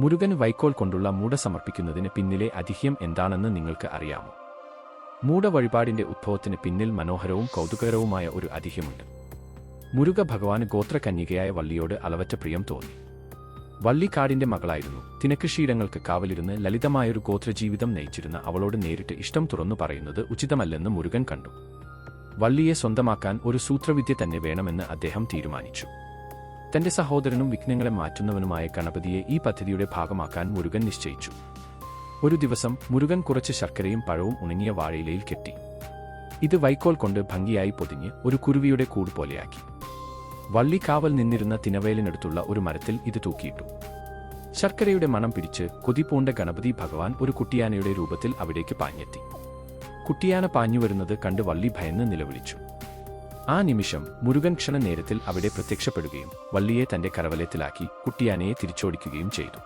മുരുകൻ വൈക്കോൽ കൊണ്ടുള്ള മൂട സമർപ്പിക്കുന്നതിന് പിന്നിലെ അതിഹ്യം എന്താണെന്ന് നിങ്ങൾക്ക് അറിയാമോ? മൂട വഴിപാടിന്റെ ഉദ്ഭവത്തിന് പിന്നിൽ മനോഹരവും കൗതുകകരവുമായ ഒരു അതിഹ്യമുണ്ട്. മുരുക ഭഗവാന് ഗോത്രകന്യകയായ വള്ളിയോട് അളവറ്റ പ്രിയം തോന്നി. വള്ളി കാടിന്റെ മകളായിരുന്നു. തിനക്കൃഷിയിടങ്ങൾക്ക് കാവലിരുന്ന് ലളിതമായൊരു ഗോത്രജീവിതം നയിച്ചിരുന്ന അവളോട് നേരിട്ട് ഇഷ്ടം തുറന്നു പറയുന്നത് ഉചിതമല്ലെന്ന് മുരുകൻ കണ്ടു. വള്ളിയെ സ്വന്തമാക്കാൻ ഒരു സൂത്രവിദ്യ തന്നെ വേണമെന്ന് അദ്ദേഹം തീരുമാനിച്ചു. തന്റെ സഹോദരനും വിഘ്നങ്ങളെ മാറ്റുന്നവനുമായ ഗണപതിയെ ഈ പദ്ധതിയുടെ ഭാഗമാക്കാൻ മുരുകൻ നിശ്ചയിച്ചു. ഒരു ദിവസം മുരുകൻ കുറച്ച് ശർക്കരയും പഴവും ഉണങ്ങിയ വാഴയിലയിൽ കെട്ടി. ഇത് വൈക്കോൽ കൊണ്ട് ഭംഗിയായി പൊതിഞ്ഞ് ഒരു കുരുവിയുടെ കൂട് പോലെയാക്കി. വള്ളിക്കാവൽ കാവൽ നിന്നിരുന്ന തിനവേലിനടുത്തുള്ള ഒരു മരത്തിൽ ഇത് തൂക്കിയിട്ടു. ശർക്കരയുടെ മണം പിടിച്ച് കൊതിപൂണ്ട ഗണപതി ഭഗവാൻ ഒരു കുട്ടിയാനയുടെ രൂപത്തിൽ അവിടേക്ക് പാഞ്ഞെത്തി. കുട്ടിയാന പാഞ്ഞു വരുന്നത് കണ്ട് വള്ളി ഭയന്ന് നിലവിളിച്ചു. ആ നിമിഷം മുരുകൻ ക്ഷണനേരത്തിൽ അവിടെ പ്രത്യക്ഷപ്പെടുകയും വള്ളിയെ തന്റെ കരവലയത്തിലാക്കി കുട്ടിയാനയെ തിരിച്ചോടിക്കുകയും ചെയ്തു.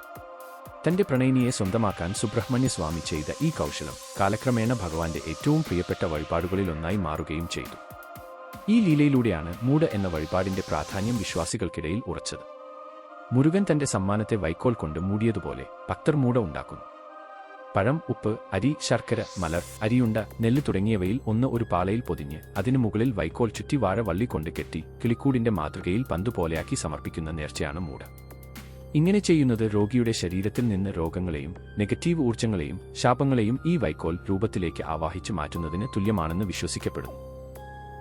തന്റെ പ്രണയിനിയെ സ്വന്തമാക്കാൻ സുബ്രഹ്മണ്യ സ്വാമി ചെയ്ത ഈ കൗശലം കാലക്രമേണ ഭഗവാന്റെ ഏറ്റവും പ്രിയപ്പെട്ട വഴിപാടുകളിലൊന്നായി മാറുകയും ചെയ്തു. ഈ ലീലയിലൂടെയാണ് മൂട് എന്ന വഴിപാടിന്റെ പ്രാധാന്യം വിശ്വാസികൾക്കിടയിൽ ഉറച്ചത്. മുരുകൻ തന്റെ സമ്മാനത്തെ വൈക്കോൽ കൊണ്ട് മൂടിയതുപോലെ ഭക്തർ മൂട ഉണ്ടാക്കുന്നു. പഴം ഉപ്പ് അരി ശർക്കര മലർ അരിയുണ്ട നെല്ല് തുടങ്ങിയവയിൽ ഒന്ന് ഒരു പാളയിൽ പൊതിഞ്ഞ് അതിനു മുകളിൽ വൈക്കോൽ ചുറ്റി വാഴ വള്ളി കൊണ്ട് കെട്ടി കിളിക്കൂടിന്റെ മാതൃകയിൽ പന്തുപോലെയാക്കി സമർപ്പിക്കുന്ന നേർച്ചയാണ് മൂട്. ഇങ്ങനെ ചെയ്യുന്നത് രോഗിയുടെ ശരീരത്തിൽ നിന്ന് രോഗങ്ങളെയും നെഗറ്റീവ് ഊർജങ്ങളെയും ശാപങ്ങളെയും ഈ വൈക്കോൽ രൂപത്തിലേക്ക് ആവാഹിച്ചു മാറ്റുന്നതിന് തുല്യമാണെന്ന് വിശ്വസിക്കപ്പെടുന്നു.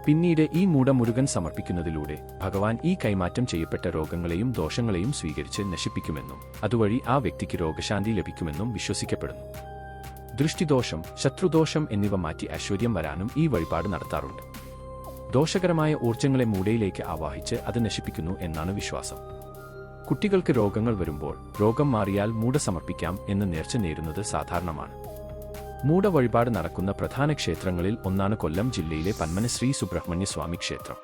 പിന്നീട് ഈ മൂടമുരുകൻ സമർപ്പിക്കുന്നതിലൂടെ ഭഗവാൻ ഈ കൈമാറ്റം ചെയ്യപ്പെട്ട രോഗങ്ങളെയും ദോഷങ്ങളെയും സ്വീകരിച്ച് നശിപ്പിക്കുമെന്നും അതുവഴി ആ വ്യക്തിക്ക് രോഗശാന്തി ലഭിക്കുമെന്നും വിശ്വസിക്കപ്പെടുന്നു. ദൃഷ്ടിദോഷം ശത്രുദോഷം എന്നിവ മാറ്റി ഐശ്വര്യം വരാനും ഈ വഴിപാട് നടത്താറുണ്ട്. ദോഷകരമായ ഊർജങ്ങളെ മൂടയിലേക്ക് ആവാഹിച്ച് അത് നശിപ്പിക്കുന്നു എന്നാണ് വിശ്വാസം. കുട്ടികൾക്ക് രോഗങ്ങൾ വരുമ്പോൾ രോഗം മാറിയാൽ മൂട സമർപ്പിക്കാം എന്ന് നേർച്ച നേരുന്നത് സാധാരണമാണ്. മൂട വഴിപാട് നടക്കുന്ന പ്രധാന ക്ഷേത്രങ്ങളിൽ ഒന്നാണ് കൊല്ലം ജില്ലയിലെ പന്മന ശ്രീ സുബ്രഹ്മണ്യ സ്വാമി ക്ഷേത്രം.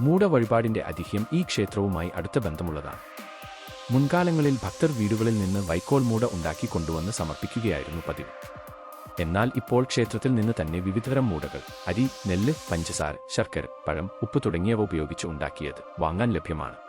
മൂടവഴിപാടിന്റെ അതിഹ്യം ഈ ക്ഷേത്രവുമായി അടുത്ത ബന്ധമുള്ളതാണ്. മുൻകാലങ്ങളിൽ ഭക്തർ വീടുകളിൽ നിന്ന് വൈക്കോൽ മൂട ഉണ്ടാക്കി കൊണ്ടുവന്ന് സമർപ്പിക്കുകയായിരുന്നു പതിവ്. എന്നാൽ ഇപ്പോൾ ക്ഷേത്രത്തിൽ നിന്ന് തന്നെ വിവിധതരം മൂടകൾ അരി നെല്ല് പഞ്ചസാര ശർക്കര പഴം ഉപ്പ് തുടങ്ങിയവ ഉപയോഗിച്ച് ഉണ്ടാക്കിയത് വാങ്ങാൻ ലഭ്യമാണ്.